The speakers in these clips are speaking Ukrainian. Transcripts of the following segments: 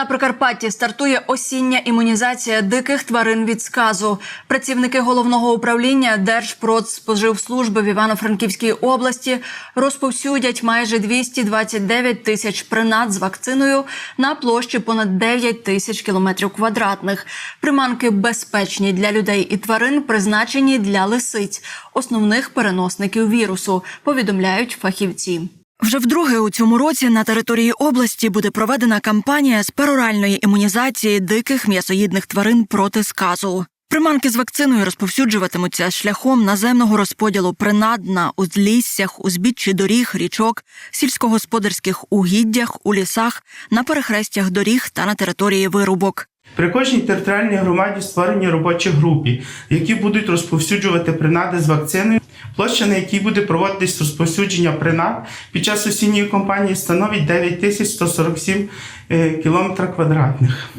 На Прикарпатті стартує осіння імунізація диких тварин від сказу. Працівники головного управління Держпродспоживслужби в Івано-Франківській області розповсюдять майже 229 тисяч принад з вакциною на площі понад 9 тисяч кілометрів квадратних. Приманки безпечні для людей і тварин, призначені для лисиць, основних переносників вірусу. Повідомляють фахівці. Вже вдруге у цьому році на території області буде проведена кампанія з пероральної імунізації диких м'ясоїдних тварин проти сказу. Приманки з вакциною розповсюджуватимуться шляхом наземного розподілу принад на узліссях, узбіччі доріг, річок, сільськогосподарських угіддях, у лісах, на перехрестях доріг та на території вирубок. При кожній територіальній громаді створені робочі групи, які будуть розповсюджувати принади з вакциною. Площа, на якій буде проводитись розповсюдження принад під час осінньої кампанії, становить 9147 е, км квадратних,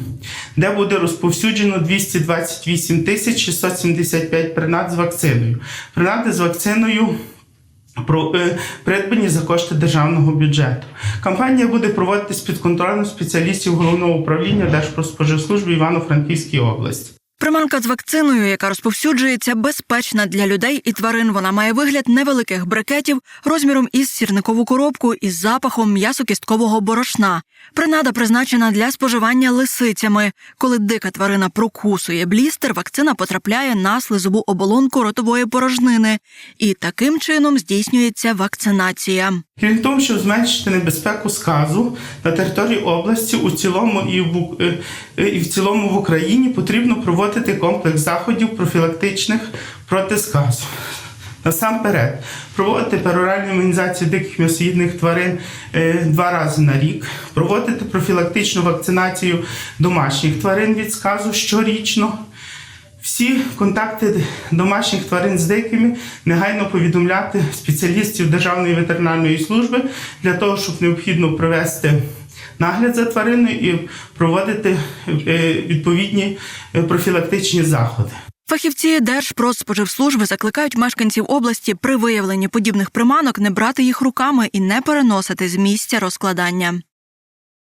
де буде розповсюджено 228 675 принад з вакциною. Принади з вакциною про е, придбані за кошти державного бюджету. Кампанія буде проводитись під контролем спеціалістів головного управління Держпродспоживслужби Івано-Франківській області. Приманка з вакциною, яка розповсюджується, безпечна для людей і тварин. Вона має вигляд невеликих брикетів розміром із сірникову коробку із запахом м'ясо-кісткового борошна. Принада призначена для споживання лисицями. Коли дика тварина прокусує блістер, вакцина потрапляє на слизову оболонку ротової порожнини, і таким чином здійснюється вакцинація. Крім того, щоб зменшити небезпеку сказу на території області у цілому і в, е, е, і в цілому в Україні потрібно проводити комплекс заходів профілактичних проти сказу. Насамперед, проводити пероральну імунізацію диких м'ясоїдних тварин е, два рази на рік, проводити профілактичну вакцинацію домашніх тварин від сказу щорічно. Всі контакти домашніх тварин з дикими негайно повідомляти спеціалістів Державної ветеринарної служби для того, щоб необхідно провести нагляд за твариною і проводити е, відповідні е, профілактичні заходи. Фахівці Держпродспоживслужби закликають мешканців області при виявленні подібних приманок не брати їх руками і не переносити з місця розкладання.